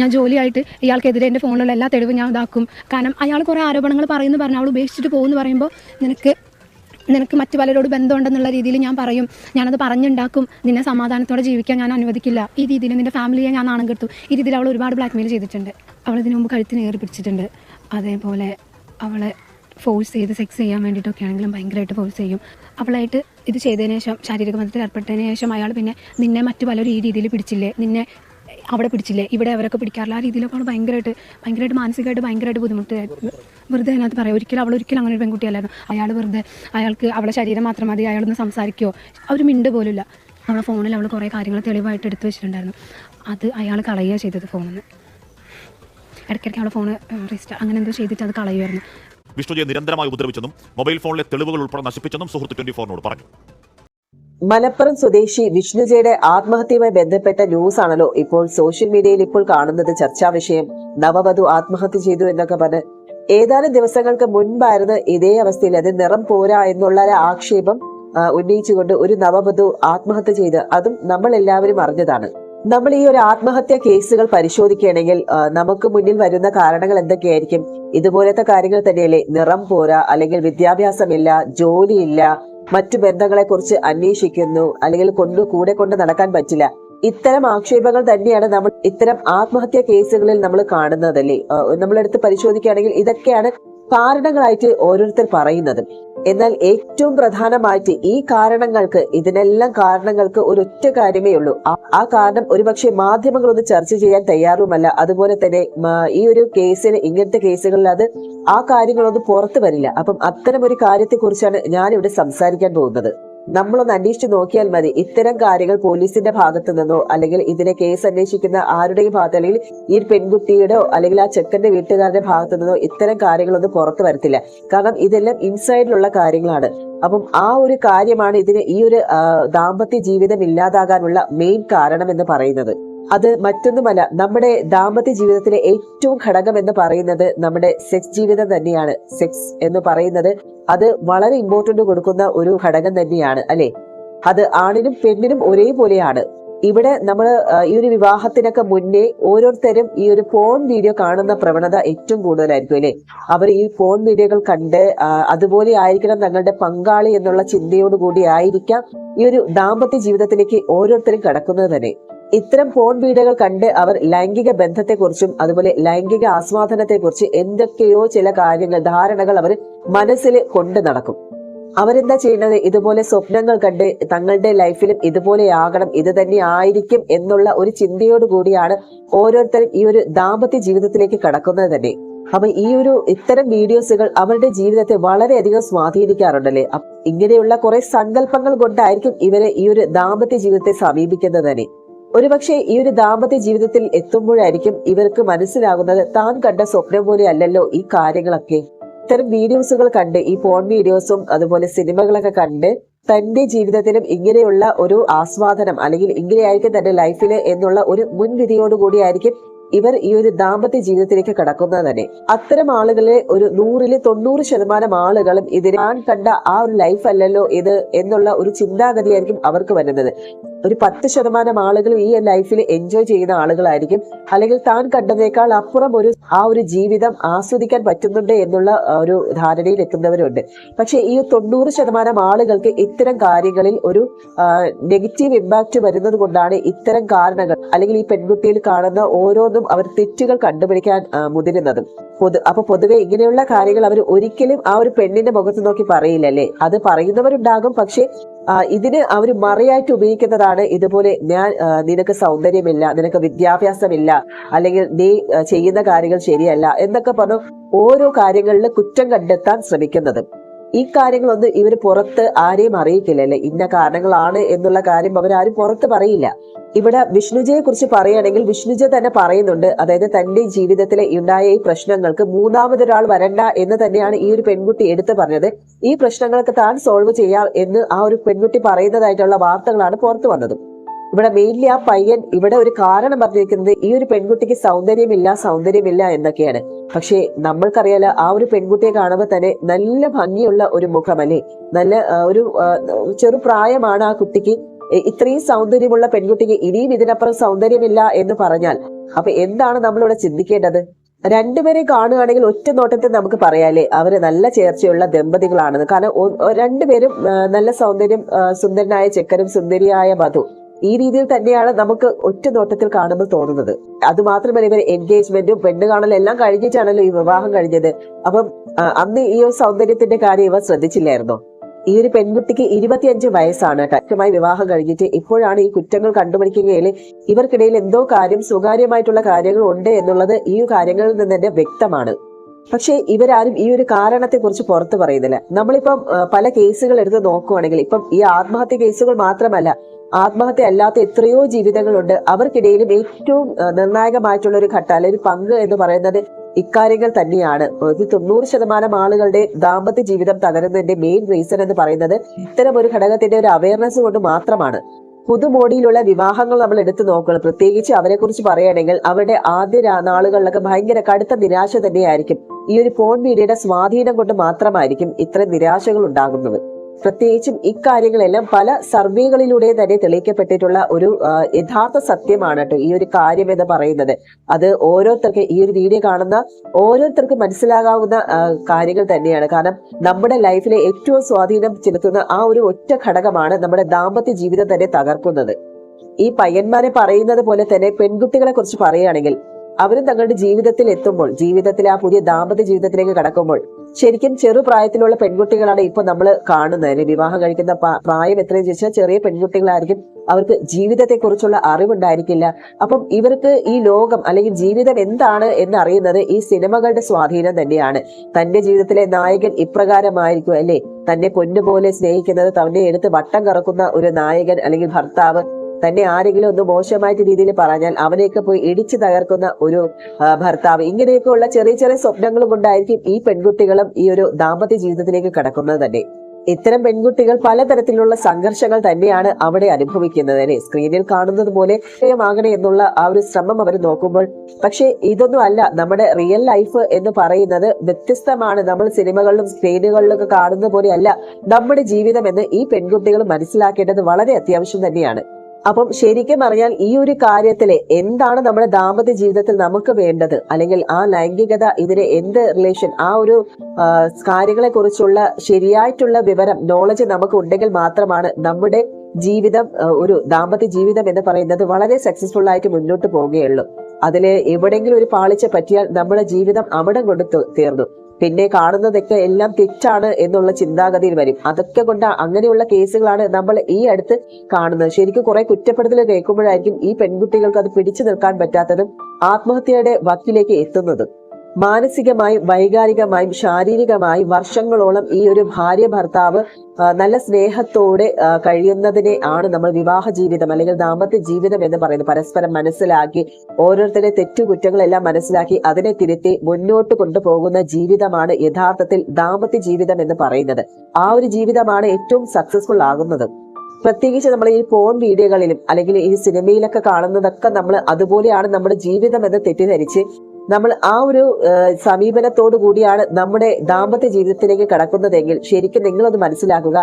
ഞാൻ ജോലിയായിട്ട് ഇയാൾക്കെതിരെ എന്റെ ഫോണിലുള്ള എല്ലാ തെളിവും ഞാൻ ഇതാക്കും. കാരണം അയാൾ കുറേ ആരോപണങ്ങൾ പറയുന്നു പറഞ്ഞു അവൾ ഉപേക്ഷിച്ചിട്ട് പോകുമെന്ന് പറയുമ്പോൾ നിനക്ക് നിനക്ക് മറ്റു പലരോട് ബന്ധമുണ്ടെന്നുള്ള രീതിയിൽ ഞാൻ പറയും. ഞാനത് പറഞ്ഞുണ്ടാക്കും. നിന്നെ സമാധാനത്തോടെ ജീവിക്കാൻ ഞാൻ അനുവദിക്കില്ല. ഈ രീതിയിൽ നിന്റെ ഫാമിലിയെ ഞാൻ നാണം കെടുത്തു. ഈ രീതിയിൽ അവൾ ഒരുപാട് ബ്ലാക്ക് മെയിൽ ചെയ്തിട്ടുണ്ട്. അവൾ ഇതിനു മുമ്പ് കഴുത്തിന് ഏറി പിടിച്ചിട്ടുണ്ട്. അതേപോലെ അവളെ ഫോഴ്സ് ചെയ്ത് സെക്സ് ചെയ്യാൻ വേണ്ടിയിട്ടൊക്കെ ആണെങ്കിലും ഭയങ്കരമായിട്ട് ഫോഴ്സ് ചെയ്യും. അവളായിട്ട് ഇത് ചെയ്തതിന് ശേഷം ശാരീരിക ബന്ധത്തിൽ ഏർപ്പെട്ടതിന് ശേഷം അയാൾ പിന്നെ നിന്നെ മറ്റു പലരും ഈ രീതിയിൽ പിടിച്ചില്ലേ? നിന്നെ അവിടെ പിടിച്ചില്ലേ? ഇവിടെ അവരൊക്കെ പിടിക്കാറില്ല. ആ രീതിയിലൊക്കെ അവൾ ഭയങ്കരമായിട്ട് ഭയങ്കരമായിട്ട് മാനസികമായിട്ട് ഭയങ്കരമായിട്ട് ബുദ്ധിമുട്ടായിരുന്നു. വെറുതെ അതിനകത്ത് പറയാം. ഒരിക്കലും അവൾ ഒരിക്കലും അങ്ങനെ ഒരു പെൺകുട്ടിയല്ലായിരുന്നു അയാൾ വെറുതെ അയാൾക്ക് അവളെ ശരീരം മാത്രം മതി അയാളൊന്ന് സംസാരിക്കുകയോ അവർ മിണ്ട് പോലുമില്ല. അവളെ ഫോണിൽ അവൾ കുറേ കാര്യങ്ങൾ തെളിവായിട്ട് എടുത്തു വെച്ചിട്ടുണ്ടായിരുന്നു. അത് അയാൾ കളയുക ചെയ്തത് ഫോണിൽ നിന്ന് ഇടയ്ക്കിടയ്ക്ക് അവളെ ഫോൺ റീസ്റ്റാർ അങ്ങനെ എന്തോ ചെയ്തിട്ട് അത് കളയുമായിരുന്നു വിഷ്ണുജയെ നിരന്തരമായി ഉപദ്രവിച്ചെന്നും മൊബൈൽ ഫോണിലെ തെളിവുകൾ ഉൾപ്പെടെ നശിപ്പിച്ചെന്നും സുഹൃത്ത് ട്വന്റി ഫോറിനോട് പറഞ്ഞു. മലപ്പുറം സ്വദേശി വിഷ്ണുജയുടെ ആത്മഹത്യയുമായി ബന്ധപ്പെട്ട ന്യൂസ് ആണല്ലോ ഇപ്പോൾ സോഷ്യൽ മീഡിയയിൽ ഇപ്പോൾ കാണുന്നത്. ചർച്ചാ വിഷയം. നവവധു ആത്മഹത്യ ചെയ്തു എന്നൊക്കെ പറഞ്ഞ് ഏതാനും ദിവസങ്ങൾക്ക് മുൻപായിരുന്നു ഇതേ അവസ്ഥയിൽ അത് നിറം പോരാ എന്നുള്ള ആക്ഷേപം ഉന്നയിച്ചുകൊണ്ട് ഒരു നവവധു ആത്മഹത്യ ചെയ്ത് അതും നമ്മൾ എല്ലാവരും അറിഞ്ഞതാണ്. നമ്മൾ ഈ ഒരു ആത്മഹത്യ കേസുകൾ പരിശോധിക്കുകയാണെങ്കിൽ നമുക്ക് മുന്നിൽ വരുന്ന കാരണങ്ങൾ എന്തൊക്കെയായിരിക്കും? ഇതുപോലത്തെ കാര്യങ്ങൾ തന്നെയല്ലേ? നിറം പോരാ അല്ലെങ്കിൽ വിദ്യാഭ്യാസമില്ല ജോലിയില്ല മറ്റു ബന്ധങ്ങളെ കുറിച്ച് അന്വേഷിക്കുന്നു അല്ലെങ്കിൽ കൊണ്ടു കൂടെ കൊണ്ട് നടക്കാൻ പറ്റില്ല. ഇത്തരം ആക്ഷേപങ്ങൾ തന്നെയാണ് നമ്മൾ ഇത്തരം ആത്മഹത്യാ കേസുകളിൽ നമ്മൾ കാണുന്നതല്ലേ? നമ്മളെടുത്ത് പരിശോധിക്കുകയാണെങ്കിൽ ഇതൊക്കെയാണ് കാരണങ്ങളായിട്ട് ഓരോരുത്തർ പറയുന്നത്. എന്നാൽ ഏറ്റവും പ്രധാനമായിട്ട് ഈ കാരണങ്ങൾക്ക് ഇതിനെല്ലാം കാരണങ്ങൾക്ക് ഒരു ഒരൊറ്റ കാര്യമേ ഉള്ളൂ. ആ- കാരണം ഒരുപക്ഷെ മാധ്യമങ്ങളൊന്നും ചർച്ച ചെയ്യാൻ തയ്യാറുമല്ല. അതുപോലെ തന്നെ ഈ ഒരു കേസിന് ഇങ്ങനത്തെ കേസുകളിൽ അത് ആ കാര്യങ്ങളൊന്നും പുറത്തു വരില്ല. അപ്പം അത്തരം ഒരു കാര്യത്തെ കുറിച്ചാണ് ഞാൻ ഇവിടെ സംസാരിക്കാൻ പോകുന്നത്. നമ്മളൊന്ന് അന്വേഷിച്ച് നോക്കിയാൽ മതി. ഇത്തരം കാര്യങ്ങൾ പോലീസിന്റെ ഭാഗത്തു നിന്നോ അല്ലെങ്കിൽ ഇതിനെ കേസ് അന്വേഷിക്കുന്ന ആരുടെയും ഭാഗത്ത് അല്ലെങ്കിൽ ഈ പെൺകുട്ടിയുടെയോ അല്ലെങ്കിൽ ആ ചെക്കന്റെ വീട്ടുകാരുടെ ഭാഗത്തു നിന്നോ ഇത്തരം കാര്യങ്ങളൊന്നും പുറത്തു വരത്തില്ല. കാരണം ഇതെല്ലാം ഇൻസൈഡിലുള്ള കാര്യങ്ങളാണ്. അപ്പം ആ ഒരു കാര്യമാണ് ഇതിന് ഈ ഒരു ദാമ്പത്യ ജീവിതം ഇല്ലാതാകാനുള്ള മെയിൻ കാരണം എന്ന് പറയുന്നത്. അത് മറ്റൊന്നുമല്ല നമ്മുടെ ദാമ്പത്യ ജീവിതത്തിലെ ഏറ്റവും ഘടകം എന്ന് പറയുന്നത് നമ്മുടെ സെക്സ് ജീവിതം തന്നെയാണ്. സെക്സ് എന്ന് പറയുന്നത് അത് വളരെ ഇമ്പോർട്ടന്റ് കൊടുക്കുന്ന ഒരു ഘടകം തന്നെയാണ് അല്ലെ? അത് ആണിനും പെണ്ണിനും ഒരേപോലെയാണ്. ഇവിടെ നമ്മൾ ഈ ഒരു വിവാഹത്തിനൊക്കെ മുന്നേ ഓരോരുത്തരും ഈ ഒരു ഫോൺ വീഡിയോ കാണുന്ന പ്രവണത ഏറ്റവും കൂടുതലായിരിക്കും അല്ലെ? അവർ ഈ ഫോൺ വീഡിയോകൾ കണ്ട് അതുപോലെ ആയിരിക്കണം തങ്ങളുടെ പങ്കാളി എന്നുള്ള ചിന്തയോടുകൂടി ആയിരിക്കാം ഈ ഒരു ദാമ്പത്യ ജീവിതത്തിലേക്ക് ഓരോരുത്തരും കടക്കുന്നത് തന്നെ. ഇത്തരം പോൺ വീടുകൾ കണ്ട് അവർ ലൈംഗിക ബന്ധത്തെക്കുറിച്ചും അതുപോലെ ലൈംഗിക ആസ്വാദനത്തെക്കുറിച്ച് എന്തൊക്കെയോ ചില കാര്യങ്ങൾ ധാരണകൾ അവർ മനസ്സിൽ കൊണ്ട് നടക്കും. അവരെന്താ ചെയ്യുന്നത്? ഇതുപോലെ സ്വപ്നങ്ങൾ കണ്ട് തങ്ങളുടെ ലൈഫിലും ഇതുപോലെ ആകണം ഇത് തന്നെ ആയിരിക്കും എന്നുള്ള ഒരു ചിന്തയോടുകൂടിയാണ് ഓരോരുത്തരും ഈ ഒരു ദാമ്പത്യ ജീവിതത്തിലേക്ക് കടക്കുന്നത് തന്നെ. അപ്പൊ ഈ ഒരു ഇത്തരം വീഡിയോസുകൾ അവരുടെ ജീവിതത്തെ വളരെയധികം സ്വാധീനിക്കാറുണ്ടല്ലേ? ഇങ്ങനെയുള്ള കുറെ സങ്കല്പങ്ങൾ കൊണ്ടായിരിക്കും ഇവരെ ഈ ഒരു ദാമ്പത്യ ജീവിതത്തെ സമീപിക്കുന്നത് തന്നെ. ഒരുപക്ഷെ ഈ ഒരു ദാമ്പത്യ ജീവിതത്തിൽ എത്തുമ്പോഴായിരിക്കും ഇവർക്ക് മനസ്സിലാകുന്നത് താൻ കണ്ട സ്വപ്നം പോലെ അല്ലല്ലോ ഈ കാര്യങ്ങളൊക്കെ. ഇത്തരം വീഡിയോസുകൾ കണ്ട് ഈ പോൺ വീഡിയോസും അതുപോലെ സിനിമകളൊക്കെ കണ്ട് തന്റെ ജീവിതത്തിലും ഇങ്ങനെയുള്ള ഒരു ആസ്വാദനം അല്ലെങ്കിൽ ഇങ്ങനെയായിരിക്കും തന്റെ ലൈഫിൽ എന്നുള്ള ഒരു മുൻവിധിയോടുകൂടി ആയിരിക്കും ഇവർ ഈ ഒരു ദാമ്പത്യ ജീവിതത്തിലേക്ക് കടക്കുന്നത് തന്നെ. അത്തരം ആളുകളെ ഒരു നൂറിൽ തൊണ്ണൂറ് ശതമാനം ആളുകളും ഇതിന് കണ്ട ആ ഒരു ലൈഫ് അല്ലല്ലോ ഇത് എന്നുള്ള ഒരു ചിന്താഗതിയായിരിക്കും അവർക്ക് വരുന്നത്. ഒരു പത്ത് ശതമാനം ആളുകൾ ഈ ലൈഫിൽ എൻജോയ് ചെയ്യുന്ന ആളുകളായിരിക്കും. അല്ലെങ്കിൽ താൻ കണ്ടതിനേക്കാൾ അപ്പുറം ഒരു ആ ഒരു ജീവിതം ആസ്വദിക്കാൻ പറ്റുന്നുണ്ട് എന്നുള്ള ഒരു ധാരണയിൽ എത്തുന്നവരുണ്ട്. പക്ഷെ ഈ തൊണ്ണൂറ് ശതമാനം ആളുകൾക്ക് ഇത്തരം കാര്യങ്ങളിൽ ഒരു നെഗറ്റീവ് ഇമ്പാക്റ്റ് വരുന്നത് കൊണ്ടാണ് ഇത്തരം കാരണങ്ങൾ. അല്ലെങ്കിൽ ഈ പെൺകുട്ടിയിൽ കാണുന്ന ഓരോന്നും അവർ തെറ്റുകൾ കണ്ടുപിടിക്കാൻ മുതിരുന്നതും. പൊതു അപ്പൊ പൊതുവെ ഇങ്ങനെയുള്ള കാര്യങ്ങൾ അവർ ഒരിക്കലും ആ ഒരു പെണ്ണിന്റെ മുഖത്ത് നോക്കി പറയില്ലല്ലേ? അത് പറയുന്നവരുണ്ടാകും പക്ഷെ ഇതിന് അവർ മറയായിട്ട് ഉപയോഗിക്കുന്നതാണ് ഇതുപോലെ ഞാൻ നിനക്ക് സൗന്ദര്യമില്ല നിനക്ക് വിദ്യാഭ്യാസമില്ല അല്ലെങ്കിൽ നീ ചെയ്യുന്ന കാര്യങ്ങൾ ശരിയല്ല എന്നൊക്കെ പറഞ്ഞു ഓരോ കാര്യങ്ങളിൽ കുറ്റം കണ്ടെത്താൻ ശ്രമിക്കുന്നത്. ഈ കാര്യങ്ങളൊന്നും ഇവർ പുറത്ത് ആരെയും അറിയിക്കില്ല അല്ലെ? ഇന്ന കാരണങ്ങളാണ് എന്നുള്ള കാര്യം അവരാരും പുറത്ത് പറയില്ല. ഇവിടെ വിഷ്ണുജയെ കുറിച്ച് പറയുകയാണെങ്കിൽ വിഷ്ണുജ തന്നെ പറയുന്നുണ്ട്. അതായത് തന്റെ ജീവിതത്തിലെ ഉണ്ടായ ഈ പ്രശ്നങ്ങൾക്ക് മൂന്നാമതൊരാൾ വരണ്ട എന്ന് തന്നെയാണ് ഈ ഒരു പെൺകുട്ടി എടുത്തു പറഞ്ഞത്. ഈ പ്രശ്നങ്ങൾക്ക് താൻ സോൾവ് ചെയ്യാം എന്ന് ആ ഒരു പെൺകുട്ടി പറയുന്നതായിട്ടുള്ള വാർത്തകളാണ് പുറത്തു വന്നത്. ഇവിടെ മെയിൻലി ആ പയ്യൻ ഇവിടെ ഒരു കാരണം പറഞ്ഞിരിക്കുന്നത് ഈ ഒരു പെൺകുട്ടിക്ക് സൗന്ദര്യമില്ല സൗന്ദര്യമില്ല എന്നൊക്കെയാണ്. പക്ഷേ നമ്മൾക്കറിയാലോ ആ ഒരു പെൺകുട്ടിയെ കാണുമ്പോൾ തന്നെ നല്ല ഭംഗിയുള്ള ഒരു മുഖമല്ലേ നല്ല ഒരു ചെറു പ്രായമാണ് ആ കുട്ടിക്ക്. ഇത്രയും സൗന്ദര്യമുള്ള പെൺകുട്ടിക്ക് ഇനിയും ഇതിനപ്പുറം സൗന്ദര്യമില്ല എന്ന് പറഞ്ഞാൽ അപ്പൊ എന്താണ് നമ്മളിവിടെ ചിന്തിക്കേണ്ടത്? രണ്ടുപേരെ കാണുകയാണെങ്കിൽ ഒറ്റ നോട്ടത്തിൽ നമുക്ക് പറയാലേ അവർ നല്ല ചേർച്ചയുള്ള ദമ്പതികളാണെന്ന്. കാരണം രണ്ടുപേരും നല്ല സൗന്ദര്യം സുന്ദരനായ ചെക്കനും സുന്ദരിയായ വധു. ഈ രീതിയിൽ തന്നെയാണ് നമുക്ക് ഒറ്റ നോട്ടത്തിൽ കാണുമ്പോൾ തോന്നുന്നത്. അത് മാത്രമല്ല ഇവർ എൻഗേജ്മെന്റും പെണ്ണ് കാണലും എല്ലാം കഴിഞ്ഞിട്ടാണല്ലോ ഈ വിവാഹം കഴിഞ്ഞത്. അപ്പം അന്ന് ഈ ഒരു സൗന്ദര്യത്തിന്റെ കാര്യം ഇവർ ശ്രദ്ധിച്ചില്ലായിരുന്നോ? ഈ ഒരു പെൺകുട്ടിക്ക് ഇരുപത്തിയഞ്ച് വയസ്സാണ്. കറ്റമായി വിവാഹം കഴിഞ്ഞിട്ട് ഇപ്പോഴാണ് ഈ കുറ്റങ്ങൾ കണ്ടുപിടിക്കുകയിൽ ഇവർക്കിടയിൽ എന്തോ കാര്യം സ്വകാര്യമായിട്ടുള്ള കാര്യങ്ങൾ ഉണ്ട് എന്നുള്ളത് ഈ കാര്യങ്ങളിൽ നിന്ന് തന്നെ വ്യക്തമാണ്. പക്ഷേ ഇവരാരും ഈ ഒരു കാരണത്തെക്കുറിച്ച് പുറത്തു പറയുന്നില്ല. നമ്മളിപ്പം പല കേസുകൾ എടുത്ത് നോക്കുവാണെങ്കിൽ ഇപ്പം ഈ ആത്മഹത്യ കേസുകൾ മാത്രമല്ല ആത്മഹത്യ അല്ലാത്ത എത്രയോ ജീവിതങ്ങളുണ്ട്. അവർക്കിടയിലും ഏറ്റവും നിർണായകമായിട്ടുള്ള ഒരു ഘട്ടം അല്ലെങ്കിൽ ഒരു പങ്ക് എന്ന് പറയുന്നത് ഇക്കാര്യങ്ങൾ തന്നെയാണ്. ഒരു തൊണ്ണൂറ് ശതമാനം ആളുകളുടെ ദാമ്പത്യ ജീവിതം തകരുന്നതിന്റെ മെയിൻ റീസൺ എന്ന് പറയുന്നത് ഇത്തരം ഒരു ഘടകത്തിന്റെ ഒരു അവയർനെസ് കൊണ്ട് മാത്രമാണ്. പുതുമോടിയിലുള്ള വിവാഹങ്ങൾ നമ്മൾ എടുത്തു നോക്കണം. പ്രത്യേകിച്ച് അവരെ കുറിച്ച് പറയുകയാണെങ്കിൽ അവരുടെ ആദ്യ നാളുകളിലൊക്കെ ഭയങ്കര കടുത്ത നിരാശ തന്നെയായിരിക്കും. ഈ ഒരു ഫോൺ മീഡിയയുടെ സ്വാധീനം കൊണ്ട് മാത്രമായിരിക്കും ഇത്ര നിരാശകൾ ഉണ്ടാകുന്നത്. പ്രത്യേകിച്ചും ഇക്കാര്യങ്ങളെല്ലാം പല സർവേകളിലൂടെ തന്നെ തെളിയിക്കപ്പെട്ടിട്ടുള്ള ഒരു യഥാർത്ഥ സത്യമാണ് കേട്ടോ ഈ ഒരു കാര്യം എന്ന് പറയുന്നത്. അത് ഓരോരുത്തർക്ക് ഈ ഒരു വീഡിയോ കാണുന്ന ഓരോരുത്തർക്ക് മനസ്സിലാകാവുന്ന കാര്യങ്ങൾ തന്നെയാണ്. കാരണം നമ്മുടെ ലൈഫിലെ ഏറ്റവും സ്വാധീനം ചെലുത്തുന്ന ആ ഒരു ഒറ്റ ഘടകമാണ് നമ്മുടെ ദാമ്പത്യ ജീവിതം തന്നെ തകർക്കുന്നത്. ഈ പയ്യന്മാരെ പറയുന്നത് പോലെ തന്നെ പെൺകുട്ടികളെ കുറിച്ച് പറയുകയാണെങ്കിൽ അവരും തങ്ങളുടെ ജീവിതത്തിൽ എത്തുമ്പോൾ ജീവിതത്തിലെ ആ പുതിയ ദാമ്പത്യ ജീവിതത്തിലേക്ക് കടക്കുമ്പോൾ ശരിക്കും ചെറുപ്രായത്തിലുള്ള പെൺകുട്ടികളാണ് ഇപ്പൊ നമ്മൾ കാണുന്നത്. വിവാഹം കഴിക്കുന്ന പ്രായം എത്രയും ചോദിച്ചാൽ ചെറിയ പെൺകുട്ടികളായിരിക്കും അവർക്ക് ജീവിതത്തെ കുറിച്ചുള്ള അറിവുണ്ടായിരിക്കില്ല. അപ്പം ഇവർക്ക് ഈ ലോകം അല്ലെങ്കിൽ ജീവിതം എന്താണ് എന്ന് അറിയുന്നത് ഈ സിനിമകളുടെ സ്വാധീനം തന്നെയാണ്. തന്റെ ജീവിതത്തിലെ നായകൻ ഇപ്രകാരമായിരിക്കും അല്ലെ? തന്നെ പൊന്നുപോലെ സ്നേഹിക്കുന്നത് തന്നെ എടുത്ത് വട്ടം കറക്കുന്ന ഒരു നായകൻ അല്ലെങ്കിൽ ഭർത്താവ് തന്നെ ആരെങ്കിലും ഒന്ന് മോശമായിട്ട് രീതിയിൽ പറഞ്ഞാൽ അവനെയൊക്കെ പോയി ഇടിച്ചു തകർക്കുന്ന ഒരു ഭർത്താവ്. ഇങ്ങനെയൊക്കെയുള്ള ചെറിയ ചെറിയ സ്വപ്നങ്ങളും കൊണ്ടായിരിക്കും ഈ പെൺകുട്ടികളും ഈ ഒരു ദാമ്പത്യ ജീവിതത്തിലേക്ക് കടക്കുന്നത് തന്നെ. ഇത്തരം പെൺകുട്ടികൾ പലതരത്തിലുള്ള സംഘർഷങ്ങൾ തന്നെയാണ് അവിടെ അനുഭവിക്കുന്നത് അല്ലെ? സ്ക്രീനിൽ കാണുന്നത് പോലെ ആകണേ എന്നുള്ള ആ ഒരു ശ്രമം അവർ നോക്കുമ്പോൾ. പക്ഷേ ഇതൊന്നും അല്ല. നമ്മുടെ റിയൽ ലൈഫ് എന്ന് പറയുന്നത് വ്യത്യസ്തമാണ്. നമ്മൾ സിനിമകളിലും സ്ക്രീനുകളിലൊക്കെ കാണുന്ന പോലെ അല്ല. നമ്മുടെ ജീവിതം എന്ന് ഈ പെൺകുട്ടികൾ മനസ്സിലാക്കേണ്ടത് വളരെ അത്യാവശ്യം തന്നെയാണ്. അപ്പം ശരിക്കും പറഞ്ഞാൽ ഈ ഒരു കാര്യത്തിൽ എന്താണ് നമ്മുടെ ദാമ്പത്യ ജീവിതത്തിൽ നമുക്ക് വേണ്ടത്? അല്ലെങ്കിൽ ആ ലൈംഗികത ഇതിന് എന്ത് റിലേഷൻ ആ ഒരു കാര്യങ്ങളെ കുറിച്ചുള്ള ശരിയായിട്ടുള്ള വിവരം നോളജ് നമുക്ക് ഉണ്ടെങ്കിൽ മാത്രമാണ് നമ്മുടെ ജീവിതം ഒരു ദാമ്പത്യ ജീവിതം എന്ന് പറയുന്നത് വളരെ സക്സസ്ഫുൾ ആയിട്ട് മുന്നോട്ട് പോവുകയുള്ളൂ അതിൽ എവിടെങ്കിലും ഒരു പാളിച്ച പറ്റിയാൽ നമ്മുടെ ജീവിതം അവിടെ കൊണ്ട് തീർന്നു. പിന്നെ കാണുന്നതൊക്കെ എല്ലാം തെറ്റാണ് എന്നുള്ള ചിന്താഗതിയിൽ വരും. അതൊക്കെ കൊണ്ട് അങ്ങനെയുള്ള കേസുകളാണ് നമ്മൾ ഈ അടുത്ത് കാണുന്നത്. ശരിക്കും കുറെ കുറ്റപ്പെടുത്തൽ കേൾക്കുമ്പോഴായിരിക്കും ഈ പെൺകുട്ടികൾക്ക് അത് പിടിച്ചു നിൽക്കാൻ പറ്റാത്തതും ആത്മഹത്യയുടെ വക്കിലേക്ക് എത്തുന്നതും. മാനസികമായും വൈകാരികമായും ശാരീരികമായും വർഷങ്ങളോളം ഈ ഒരു ഭാര്യ ഭർത്താവ് നല്ല സ്നേഹത്തോടെ കഴിയുന്നതിനെ ആണ് നമ്മൾ വിവാഹ ജീവിതം അല്ലെങ്കിൽ ദാമ്പത്യ ജീവിതം എന്ന് പറയുന്നത്. പരസ്പരം മനസ്സിലാക്കി ഓരോരുത്തരുടെ തെറ്റുകുറ്റങ്ങളെല്ലാം മനസ്സിലാക്കി അതിനെ തിരുത്തി മുന്നോട്ട് കൊണ്ടുപോകുന്ന ജീവിതമാണ് യഥാർത്ഥത്തിൽ ദാമ്പത്യ ജീവിതം എന്ന് പറയുന്നത്. ആ ഒരു ജീവിതമാണ് ഏറ്റവും സക്സസ്ഫുൾ ആകുന്നത്. പ്രത്യേകിച്ച് നമ്മൾ ഈ ഫോൺ വീഡിയോകളിലും അല്ലെങ്കിൽ ഈ സിനിമയിലൊക്കെ കാണുന്നതൊക്കെ നമ്മൾ അതുപോലെയാണ് നമ്മുടെ ജീവിതം എന്ന് തെറ്റിദ്ധരിച്ച് നമ്മൾ ആ ഒരു സമീപനത്തോടു കൂടിയാണ് നമ്മുടെ ദാമ്പത്യ ജീവിതത്തിലേക്ക് കടക്കുന്നതെങ്കിൽ ശരിക്കും നിങ്ങളത് മനസ്സിലാക്കുക.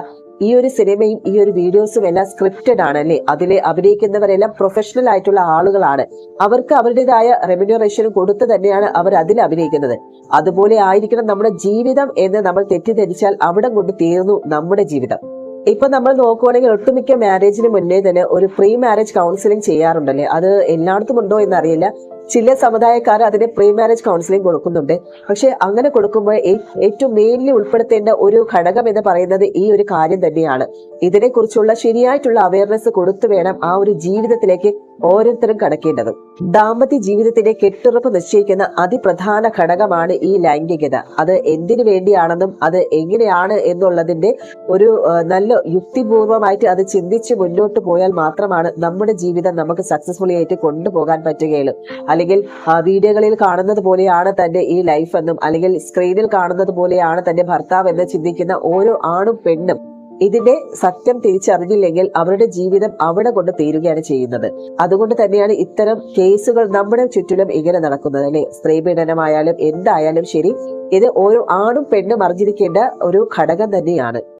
ഈ ഒരു സിനിമയും ഈ ഒരു വീഡിയോസും എല്ലാം സ്ക്രിപ്റ്റഡ് ആണ് അല്ലേ? അതിൽ അഭിനയിക്കുന്നവരെല്ലാം പ്രൊഫഷണൽ ആയിട്ടുള്ള ആളുകളാണ്. അവർക്ക് അവരുടേതായ റെമ്യൂണറേഷൻ കൊടുത്ത് തന്നെയാണ് അവർ അതിൽ അഭിനയിക്കുന്നത്. അതുപോലെ ആയിരിക്കണം നമ്മുടെ ജീവിതം എന്ന് നമ്മൾ തെറ്റിദ്ധരിച്ചാൽ അവിടെ കൊണ്ട് തീർന്നു നമ്മുടെ ജീവിതം. ഇപ്പൊ നമ്മൾ നോക്കുവാണെങ്കിൽ ഒട്ടുമിക്ക മാരേജിന് മുന്നേ തന്നെ ഒരു പ്രീ മാരേജ് കൗൺസിലിംഗ് ചെയ്യാറുണ്ടല്ലേ? അത് എല്ലായിടത്തും ഉണ്ടോ എന്നറിയില്ല. ചില സമുദായക്കാർ അതിന് പ്രീ മാരേജ് കൗൺസിലിംഗ് കൊടുക്കുന്നുണ്ട്. പക്ഷെ അങ്ങനെ കൊടുക്കുമ്പോൾ ഏറ്റവും മെയിൻലി ഉൾപ്പെടുത്തേണ്ട ഒരു ഘടകം എന്ന് പറയുന്നത് ഈ ഒരു കാര്യം തന്നെയാണ്. ഇതിനെക്കുറിച്ചുള്ള ശരിയായിട്ടുള്ള അവയർനെസ് കൊടുത്തു വേണം ആ ഒരു ജീവിതത്തിലേക്ക് ഓരോരുത്തരും കടക്കേണ്ടത്. ദാമ്പത്യ ജീവിതത്തിന്റെ കെട്ടുറപ്പ് നിശ്ചയിക്കുന്ന അതിപ്രധാന ഘടകമാണ് ഈ ലൈംഗികത. അത് എന്തിനു വേണ്ടിയാണെന്നും അത് എങ്ങനെയാണ് എന്നുള്ളതിന്റെ ഒരു നല്ല യുക്തിപൂർവമായിട്ട് അത് ചിന്തിച്ച് മുന്നോട്ട് പോയാൽ മാത്രമാണ് നമ്മുടെ ജീവിതം നമുക്ക് സക്സസ്ഫുള്ളി ആയിട്ട് കൊണ്ടുപോകാൻ പറ്റുകയുള്ളൂ. അല്ലെങ്കിൽ വീഡിയോകളിൽ കാണുന്നത് പോലെയാണ് തന്റെ ഈ ലൈഫ് എന്നും അല്ലെങ്കിൽ സ്ക്രീനിൽ കാണുന്നത് പോലെയാണ് തന്റെ ഭർത്താവ് എന്ന് ചിന്തിക്കുന്ന ഓരോ ആണും പെണ്ണും ഇതിന്റെ സത്യം തിരിച്ചറിഞ്ഞില്ലെങ്കിൽ അവരുടെ ജീവിതം അവിടെ കൊണ്ട് തീരുകയാണ് ചെയ്യുന്നത്. അതുകൊണ്ട് തന്നെയാണ് ഇത്തരം കേസുകൾ നമ്മുടെ ചുറ്റിലും ഇങ്ങനെ നടക്കുന്നത് അല്ലെ? സ്ത്രീ പീഡനമായാലും എന്തായാലും ശരി ഇത് ഓരോ ആണും പെണ്ണും അറിഞ്ഞിരിക്കേണ്ട ഒരു ഘടകം തന്നെയാണ്.